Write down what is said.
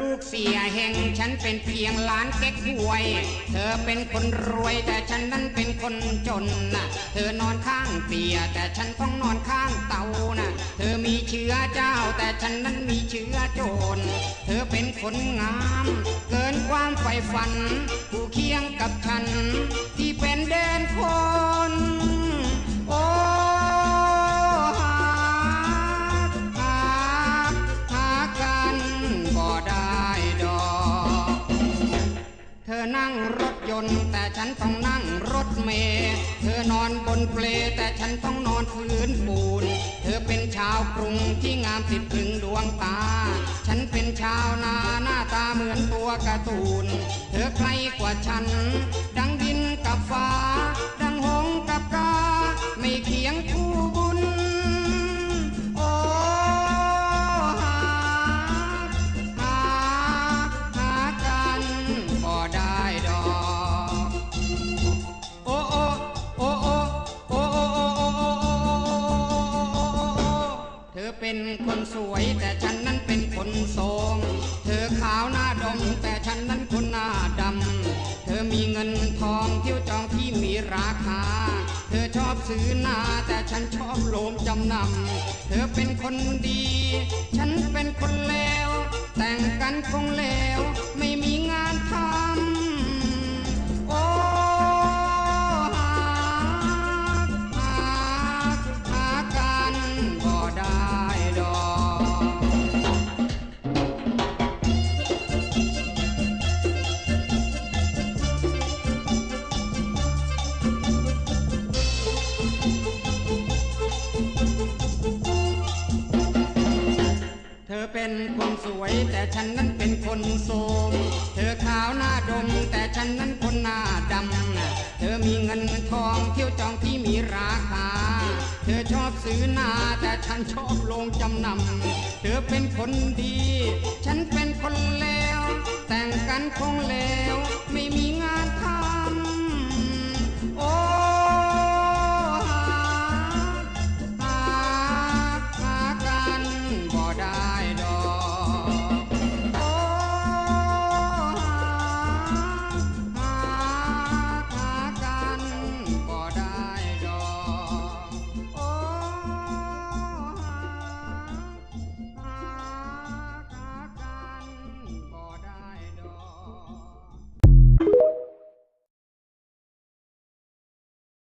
ลูกเฮงฉันเป็นเพียงหล้านเก๊กหวย เธอเป็นคนรวยแต่ฉันนั้นเป็นคนจนนะเธอนอนข้างเตียแต่ฉันต้องนอนข้างเตาน่ะเธอมีเชื้อเจ้าแต่ฉันนั้นมีเชื้อโจร เธอเป็นคนงาม เกินความใฝ่ฝัน ผู้เคียงกับฉันที่เป็นเดินคน แต่ฉันต้องนั่งรถเมล์เธอนอนบนเปลแต่ฉันต้องนอนพื้นปูน เธอเป็นชาวกรุงที่งามติดถึงดวงตา ฉันเป็นชาวนาหน้าตาเหมือนตัวการ์ตูน เธอใครกว่าฉัน ดังดินกับฟ้า เป็นคนสวยแต่ฉันนั้นเป็นคนโสมเธอขาวหน้าดมแต่ฉันนั้นคนหน้าดำ เธอมีเงินทองเที่ยวจองที่มีราคา เธอชอบซื้อหน้าแต่ฉันชอบโลมจำนำ เธอเป็นคนดี ฉันเป็นคนเลวแต่งกันคงเลวไม่ สวย แต่ฉันนั้นเป็นคนโสม เธอขาวหน้าดม แต่ฉันนั้นคนหน้าดำ เธอมีเงินทองเที่ยวจองที่มีราคา เธอชอบซื้อนาแต่ฉันชอบลงจำนำ เธอเป็นคนดี ฉันเป็นคนเลวแต่งกันคงเลว